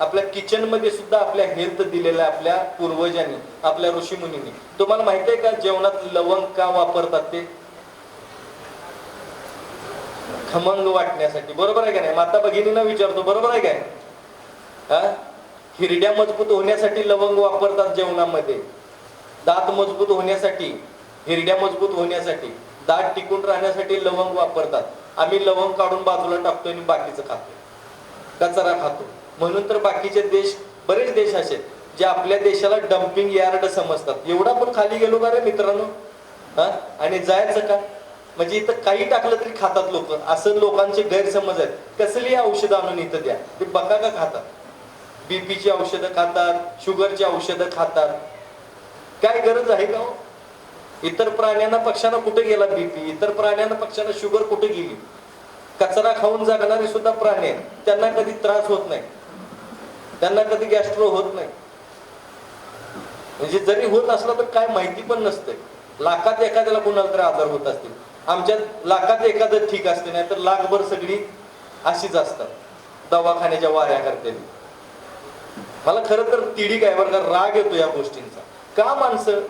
आपल्या किचनमध्ये सुद्धा आपल्या हेल्थ दिलेला आहे आपल्या पूर्वजांनी आपल्या ऋषीमुनींनी. तुम्हाला माहिती आहे का जेवणात लवंग का वापरतात ते? खमंग वाटण्यासाठी. बरोबर आहे का नाही? माता भगिनींना विचारतो बरोबर आहे काय हा? हिरड्या मजबूत होण्यासाठी लवंग वापरतात जेवणामध्ये. दात मजबूत होण्यासाठी हिरड्या मजबूत होण्यासाठी दात टिकून राहण्यासाठी लवंग वापरतात. आम्ही लवंग काढून बाजूला टाकतो आणि बाकीचं खातो कचरा खातो. म्हणून तर बाकीचे देश बरेच देश असे आहेत, जे आपल्या देशाला डम्पिंग यार्ड समजतात. एवढा पण खाली गेलो का रे मित्रांनो? हा? आणि जायचं का? म्हणजे इथं काही टाकलं तरी खातात लोक. असं लोकांचे गैरसमज आहेत. कसली औषधं आणून इथं द्या? ते बघा का खातात? बीपीची औषधं खातात शुगरची औषधं खातात. काय गरज आहे का हो? इतर प्राण्यांना पक्ष्यांना कुठे गेला बीपी इतर प्राण्यांना पक्ष्यांना शुगर कुठे गेली? कचरा खाऊन जगणारे सुद्धा प्राणी आहेत. त्यांना कधी त्रास होत नाही. त्यांना कधी गॅस्ट्रो होत नाही. म्हणजे जरी होत असला तर काय माहिती पण नसते. लाखात एखाद्याला कोणाला तरी आजार होत असतील. आमच्या लाखात एखादं ठीक असते नाही तर लाखभर सगळी अशीच असतात. दवाखान्याच्या वाऱ्या करते मला खरं तर तिडी काय बरं का राग येतो या गोष्टींचा. का माणसं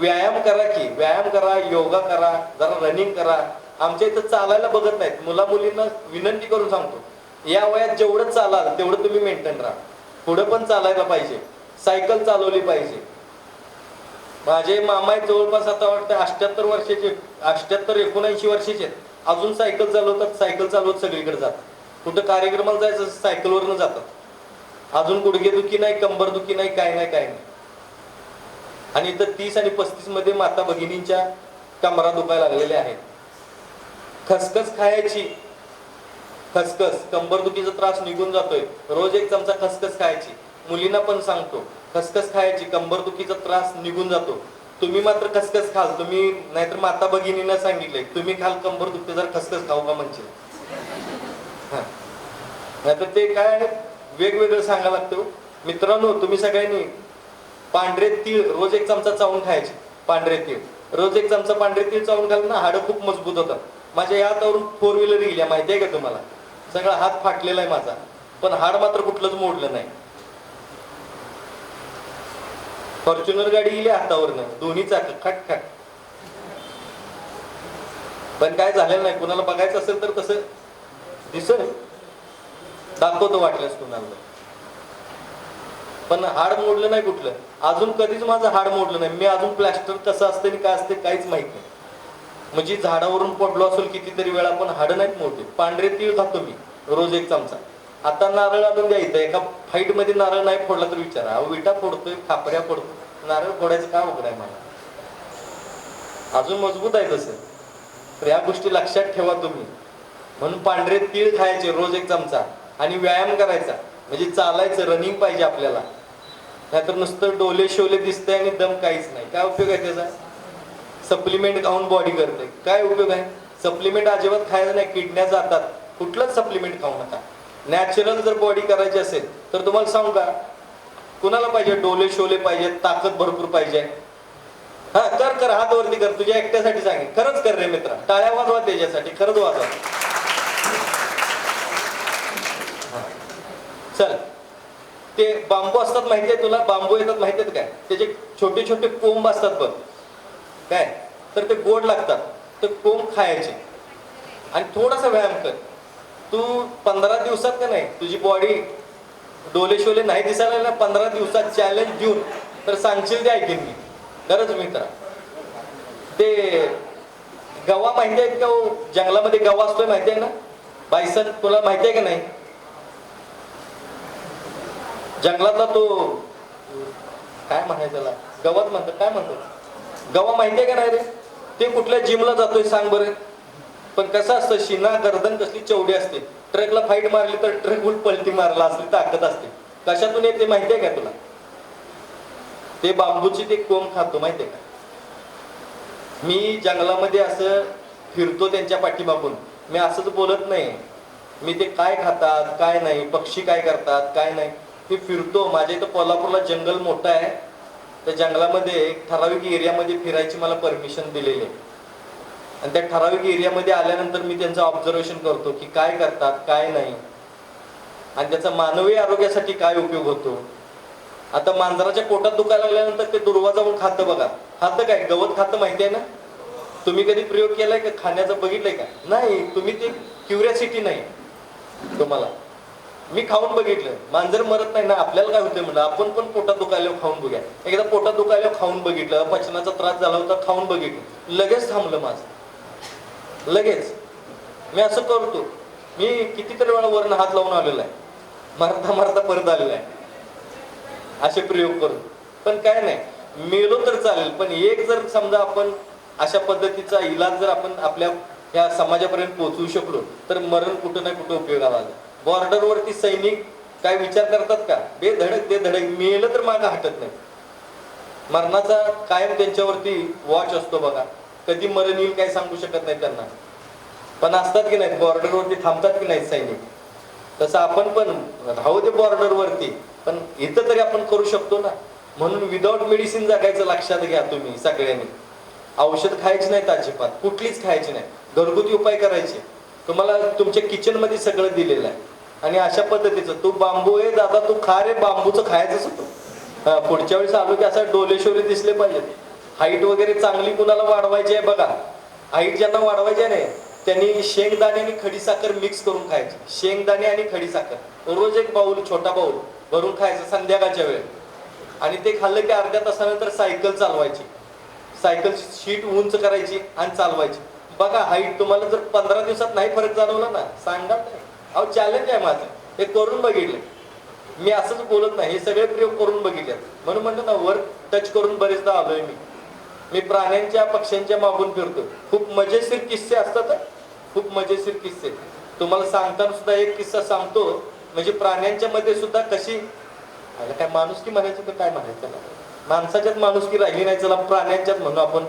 व्यायाम करा की व्यायाम करा योगा करा जरा रनिंग करा. आमच्या इथं चालायला बघत नाहीत. मुला मुलींना विनंती करून सांगतो. या वयात जेवढं चालाल तेवढं तुम्ही मेंटेन राहा. पुढं पण चालायला पाहिजे. सायकल चालवली पाहिजे. माझे मामा जवळपास आता वाटतं अष्ट्याहत्तर वर्षाचे अष्ट्याहत्तर एकोणऐंशी वर्षाचे आहेत. अजून सायकल चालवतात सायकल चालवत सगळीकडे जातात. कुठं कार्यक्रमाला जायचं सायकलवरनं जातात. अजून गुडघेदुखी नाही कंबरदुखी नाही काय नाही काय नाही. आणि इथं तीस आणि पस्तीसमध्ये माता भगिनींच्या कमरा दुखायला लागलेल्या आहेत. खसखस खायची खसखस कंबरदुखीचा त्रास निघून जातोय. रोज एक चमचा खसखस खायची. मुलींना पण सांगतो खसखस खायची कंबरदुखीचा त्रास निघून जातो. तुम्ही मात्र खसखस खाल तुम्ही नाहीतर माता भगिनींना सांगितलंय तुम्ही खाल कंबर दुखते जर खसखस खाऊ का म्हणजे नाहीतर ते काय वेगवेगळं सांगायला लागतं हो. मित्रांनो तुम्ही सगळ्यांनी पांढरे तीळ रोज एक चमचा चावून खायचे पांढरे तीळ. रोज एक चमचा पांढरे तीळ चावून खाल ना हाडं खूप मजबूत होतात. माझ्या या फोर व्हीलर गेल्या माहिती आहे का तुम्हाला? सगळा हात फाटलेला आहे माझा. पण हाड मात्र कुठलंच मोडलं नाही. फॉर्च्युनर गाडी गेली हातावरनं. दोन्ही चाक खट खट. पण काय झालेलं नाही. कुणाला बघायचं असेल तर तसं दिसल. दाखवतो वाटल्यास कुणाला. पण हाड मोडलं नाही कुठलं. अजून कधीच माझं हाड मोडलं नाही. मी अजून प्लॅस्टर कसं असतं आणि काय असते काहीच माहीत नाही. म्हणजे झाडावरून पडलो असेल कितीतरी वेळा पण हाड नाहीत मोठे. पांढरे तीळ खातो मी रोज एक चमचा. आता नारळ आणून द्यायचं एका फाईटमध्ये नारळ नाही फोडला तर विचारा. अहो विटा फोडतोय खापऱ्या फोडतो नारळ फोडायचं काय उघड आहे मला. अजून मजबूत आहे तसं. तर या गोष्टी लक्षात ठेवा तुम्ही. म्हणून पांढरे तीळ खायचे रोज एक चमचा. आणि व्यायाम करायचा. म्हणजे चालायचं रनिंग पाहिजे आपल्याला. नाहीतर नुसतं डोले शोले दिसतंय आणि दम काहीच नाही. काय उपयोग आहे त्याचा? सप्लिमेंट खाऊन बॉडी करते. काय उपयोग आहे? सप्लिमेंट अजिबात खायचं नाही किडन्या जातात. कुठलंच सप्लिमेंट खाऊ नका. नॅचरल जर बॉडी करायची असेल तर तुम्हाला सांगू का? कुणाला पाहिजे? डोले शोले पाहिजे ताकद भरपूर पाहिजे. हा कर कर हात वरती कर. तुझ्या एकट्यासाठी सांगेन. खरंच कर रे मित्रा. टाळ्या वाजवा त्याच्यासाठी. खरंच वाजवा. चल. ते बांबू असतात माहिती आहे तुला? बांबू येतात माहिती आहेत काय त्याचे छोटे छोटे कोंब असतात बघ. काय? तर ते गोड लागतात. ते कोंब खायचे. आणि थोडासा व्यायाम कर. तू पंधरा दिवसात का नाही तुझी बॉडी डोले शोले नाही दिसायला ना पंधरा दिवसात चॅलेंज देऊन. तर सांगशील ते ऐकेन मी. खरंच मित्रा. ते गवा माहिती आहेत का हो? जंगलामध्ये गवा असतोय माहिती आहे ना? बायसन तुला माहिती आहे का नाही? जंगलातला तो काय म्हणायचं त्याला? गवत म्हणतात काय म्हणतात? गवा माहिती आहे का नाही रे? ते कुठल्या जिमला जातोय सांग बरं. पण कसं असतं शिना गर्दन कसली चवडी असते. ट्रकला फाईट मारली तर ट्रक उलट पलटी मारला असली ताकद असते. कशातून येते माहिती आहे का तुला? ते बांबूची ते कोंब खातो माहिती आहे का? मी जंगलामध्ये असं फिरतो त्यांच्या पाठीमागून. मी असंच बोलत नाही. मी ते काय खातात काय नाही पक्षी काय करतात काय नाही. मी फिरतो. माझ्या इथं कोल्हापूरला जंगल मोठं आहे. त्या जंगलामध्ये एक ठराविक एरियामध्ये फिरायची मला परमिशन दिलेली आहे. आणि त्या ठराविक एरियामध्ये आल्यानंतर मी त्यांचं ऑब्झर्वेशन करतो की काय करतात काय नाही. आणि त्याचा मानवी आरोग्यासाठी काय उपयोग होतो? आता मांजराच्या पोटात दुखायला लागल्यानंतर ते दुर्वा जाऊन खातं बघा. खातं काय? गवत खातं माहिती आहे ना? तुम्ही कधी प्रयोग केलाय का? खाण्याचं बघितलंय का? नाही तुम्ही ते क्युरियासिटी नाही तुम्हाला. मी खाऊन बघितलं. मांजर मरत नाही ना आपल्याला काय होतंय म्हणलं? आपण पण पोटात दुखायला खाऊन बघूया. एकदा पोटात दुखायला खाऊन बघितलं पचनाचा त्रास झाला होता खाऊन बघितलं. लगेच थांबलं माझं. लगेच. मी असं करतो. मी कितीतरी वेळा वरण हात लावून आलेला आहे. मरता मरता परत आलेला आहे. असे प्रयोग करून. पण काय नाही. मेलो तर चालेल पण एक जर समजा आपण अशा पद्धतीचा इलाज जर आपण आपल्या या समाजापर्यंत पोहोचवू शकलो तर मरण कुठं ना कुठं उपयोगाला आलं. बॉर्डरवरती सैनिक काय विचार करतात का? बेधडक बेधडक मेलं तर मागं हटत नाही. मरणाचा कायम त्यांच्यावरती वॉच असतो बघा. कधी मरण येईल काय सांगू शकत नाही त्यांना. पण असतात की नाही बॉर्डरवरती थांबतात की नाही सैनिक? तसं आपण पण राहू दे बॉर्डरवरती. पण इथं तरी आपण करू शकतो ना. म्हणून विदाऊट मेडिसिन जगायचं लक्षात घ्या तुम्ही सगळ्यांनी. औषध खायची नाहीत अजिबात. कुठलीच खायची नाही घरगुती उपाय करायचे. तुम्हाला तुमच्या किचनमध्ये सगळं दिलेलं आहे. आणि अशा पद्धतीचं तू बांबू आहे दादा तू खा रे बांबूचं खायचंच होतं. पुढच्या वेळेस आलो की असं डोलेशोरे दिसले पाहिजेत. हाईट वगैरे चांगली कुणाला वाढवायची आहे बघा. हाईट ज्यांना वाढवायची आहे ना त्यांनी शेंगदाणे आणि खडीसाखर मिक्स करून खायची. शेंगदाणे आणि खडीसाखर रोज एक बाऊल छोटा बाऊल भरून खायचं संध्याकाळच्या वेळेत. आणि ते खाल्लं की अर्ध्या तासानंतर सायकल चालवायची. सायकल शीट उंच करायची आणि चालवायची. बघा हाईट तुम्हाला जर पंधरा दिवसात नाही फरक जाणवला ना सांगा. नाही अहो चॅलेंज आहे माझं. हे करून बघितलं. मी असंच बोलत नाही. हे सगळे प्रयोग करून बघितले म्हणून म्हणतो ना वर टच करून बरेचदा आलोय मी. मी प्राण्यांच्या पक्ष्यांच्या मागून फिरतो खूप मजेशीर किस्से असतात खूप मजेशीर किस्से. तुम्हाला सांगताना सुद्धा एक किस्सा सांगतो. म्हणजे प्राण्यांच्या मध्ये सुद्धा कशी काय माणुसकी म्हणायची तर काय म्हणायचं ना माणसाच्यात माणुसकी राहिली नाही चला प्राण्यांच्यात म्हणू आपण.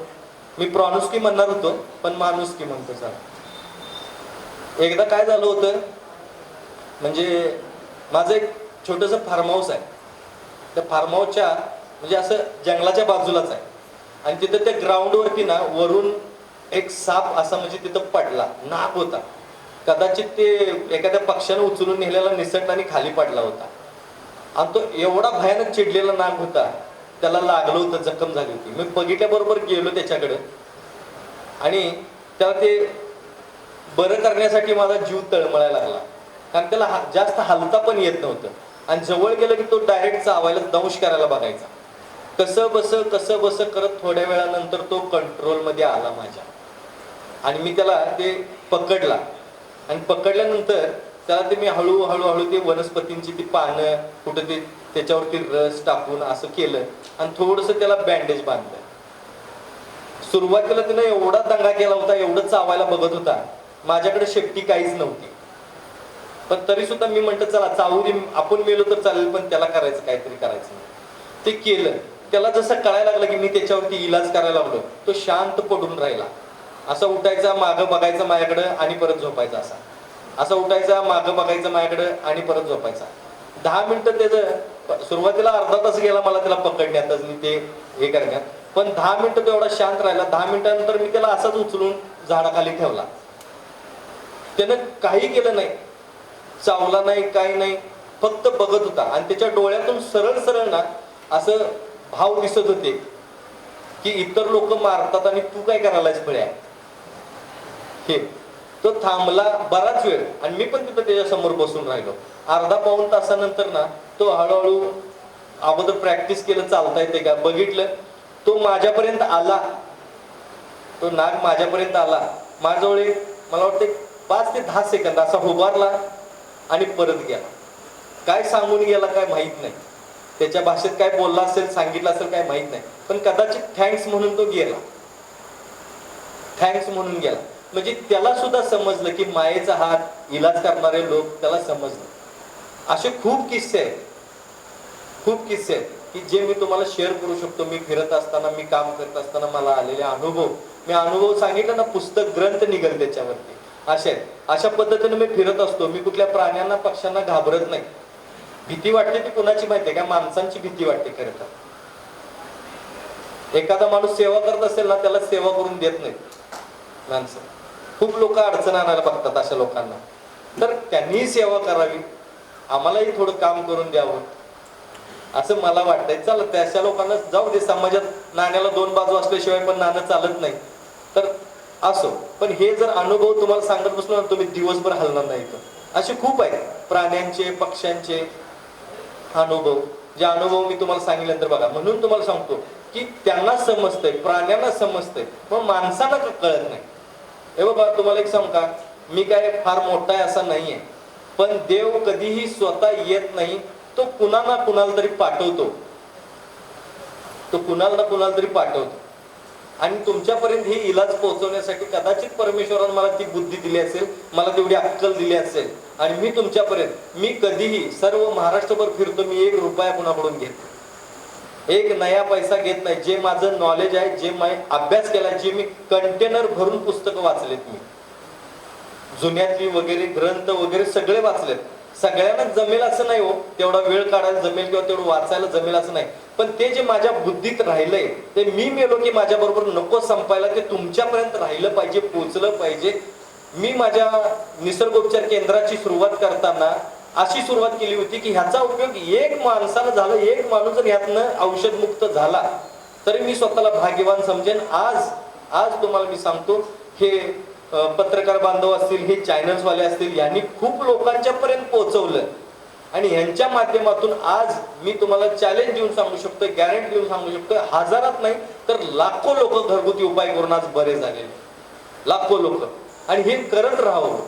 मी प्राणुसकी म्हणणार होतो पण माणुसकी म्हणतो चला. एकदा काय झालं होतं म्हणजे माझं एक छोटस फार्म हाऊस आहे. त्या फार्म हाऊसच्या म्हणजे असं जंगलाच्या बाजूलाच आहे. आणि तिथं त्या ग्राउंडवरती ना वरून एक साप असा म्हणजे तिथं पडला नाक होता. कदाचित ते एखाद्या पक्षानं उचलून नेलेला निसट आणि खाली पडला होता. आणि तो एवढा भयानक चिडलेला नाग होता त्याला लागलं होतं जखम झाली होती. मी बघितल्याबरोबर गेलो त्याच्याकडं. आणि त्याला ते बरं करण्यासाठी माझा जीव तळमळायला लागला. कारण त्याला हा- जास्त हलता पण येत नव्हतं. आणि जवळ गेलं की तो डायरेक्ट चावायला दंश करायला बघायचा. कसं बस कसं बस करत थोड्या वेळानंतर तो कंट्रोलमध्ये आला माझ्या. आणि मी त्याला ते पकडला. आणि पकडल्यानंतर त्याला ते मी हळूहळू हळू ते वनस्पतींची ती पानं कुठं ते त्याच्यावरती रस टाकून असं केलं आणि थोडस त्याला बँडेज बांधलं. सुरुवातीला तिने एवढा दंगा केला होता एवढं चावायला बघत होता. माझ्याकडे शेपटी काहीच नव्हती. पण तरी सुद्धा मी म्हणतो चला चावू आपण मेलो तर चालेल पण त्याला करायचं काहीतरी करायचं ते केलं. त्याला जसं कळायला लागलं की मी त्याच्यावरती इलाज करायला लागलो तो शांत पडून राहिला. असा उठायचा मागं बघायचं माझ्याकडं आणि परत झोपायचा असा. असा उठायचा मागं बघायचं माझ्याकडं आणि परत झोपायचा. दहा मिनिटं त्याचं सुरुवातीला अर्धा तास गेला मला त्याला पकडण्यातच मी ते हे करण्यात. पण दहा मिनिटं तो एवढा शांत राहिला. दहा मिनिटानंतर मी त्याला असाच उचलून झाडाखाली ठेवला. त्यानं काही केलं नाही. चावला नाही काही नाही फक्त बघत होता. आणि त्याच्या डोळ्यातून सरळ सरळ ना असं भाव दिसत होते की इतर लोक मारतात आणि तू काय करायलाच फळ्या? हे तो थांबला बराच वेळ. आणि मी पण तिथं त्याच्यासमोर बसून राहिलो. अर्धा पाऊन तासानंतर ना तो हळूहळू अगोदर प्रॅक्टिस केलं चालता येते का? बघितलं. तो माझ्यापर्यंत आला. तो नाग माझ्यापर्यंत आला. माझ्याजवळ मला वाटतं पाच ते दहा सेकंद असा उभारला. आणि परत गेला. काय सांगून गेला काय माहीत नाही. त्याच्या भाषेत काय बोलला असेल सांगितलं असेल काय माहीत नाही. पण कदाचित थँक्स म्हणून तो गेला. थँक्स म्हणून गेला. म्हणजे त्याला सुद्धा समजलं की मायेचा हात इलाज करणारे लोक त्याला समजलं. असे खूप किस्से आहेत. खूप किस्से आहेत की जे मी तुम्हाला शेअर करू शकतो. मी फिरत असताना मी काम करत असताना मला आलेले अनुभव. मी अनुभव सांगितलं ना पुस्तक ग्रंथ निघल त्याच्यावरती. असे आहेत. अशा पद्धतीने मी फिरत असतो. मी कुठल्या प्राण्यांना पक्ष्यांना घाबरत नाही. भीती वाटते ती कुणाची माहिती आहे का? माणसांची भीती वाटते खरं तर. एखादा माणूस सेवा करत असेल ना त्याला सेवा करून देत नाही. माणसं. खूप लोक अडचण आणायला बघतात अशा लोकांना. तर त्यांनी सेवा करावी. आम्हालाही थोडं काम करून द्यावं. असं मला वाटतंय. चला अशा लोकांना जाऊ दे. समाजात नाण्याला दोन बाजू असल्याशिवाय पण नाणं चालत नाही. तर असो. पण हे जर अनुभव तुम्हाला सांगत बसलो ना तुम्ही दिवसभर हलणार नाही तर असे खूप आहेत. प्राण्यांचे पक्ष्यांचे अनुभव. जे अनुभव मी तुम्हाला सांगितल्यानंतर बघा म्हणून तुम्हाला सांगतो की त्यांना समजतंय प्राण्यांना समजतंय मग माणसाला का कळत नाही. हे बाबा तुम्हाला एक सांग का? मी काय फार मोठा आहे असा नाहीये. पण देव कधीही स्वतः येत नाही तो कुणाला कुणाला तरी पाठवतो. तो कुणाला ना कुणाला तरी पाठवतो. आणि तुमच्यापर्यंत हे इलाज पोहोचवण्यासाठी कदाचित परमेश्वरानं मला ती बुद्धी दिली असेल मला तेवढी अक्कल दिली असेल आणि मी तुमच्यापर्यंत मी कधीही सर्व महाराष्ट्रभर फिरतो मी एक रुपया कुणाकडून घेत एक नया पैसा घेत नाही. जे माझं नॉलेज आहे जे मी अभ्यास केला जे मी कंटेनर भरून पुस्तकं वाचलेत मी. जुन्यातली वगैरे ग्रंथ वगैरे सगळे वाचलेत. सगळ्यांना जमेल असं नाही हो तेवढा वेळ काढायला जमेल किंवा तेवढं वाचायला जमेल असं नाही. पण ते जे माझ्या बुद्धीत राहिलंय ते मी मेलो की माझ्या बरोबर नको संपायला ते तुमच्यापर्यंत राहिलं पाहिजे पोचलं पाहिजे. मी माझ्या निसर्गोपचार केंद्राची सुरुवात करताना अशी सुरुवात केली होती की ह्याचा उपयोग एक माणसाला झाला एक माणूस जर ह्यातनं औषधमुक्त झाला तरी मी स्वतःला भाग्यवान समजेन. आज आज तुम्हाला मी सांगतो हे पत्रकार बांधव असतील हे चॅनल्सवाले असतील यांनी खूप लोकांच्या पर्यंत पोहोचवलं आणि यांच्या माध्यमातून आज मी तुम्हाला चॅलेंज देऊन सांगू शकतो गॅरंटी देऊन सांगू शकतो हजारात नाही तर लाखो लोक घरगुती उपाय करून आज बरे झालेले लाखो लोक. आणि हे करत राहावं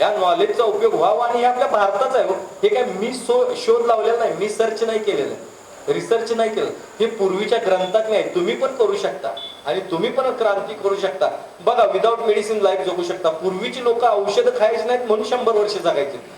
या नॉलेजचा उपयोग व्हावा आणि हे आपल्या भारताच आहे हो. हे. काय मी सो शोध लावलेला नाही मी सर्च नाही केलेलं रिसर्च नाही केलं. हे पूर्वीच्या ग्रंथात नाही तुम्ही पण करू शकता. आणि तुम्ही पण क्रांती करू शकता. बघा विदाऊट मेडिसिन लाईफ जगू शकता. पूर्वीची लोक औषधं खायची नाहीत म्हणून शंभर वर्ष जगायची.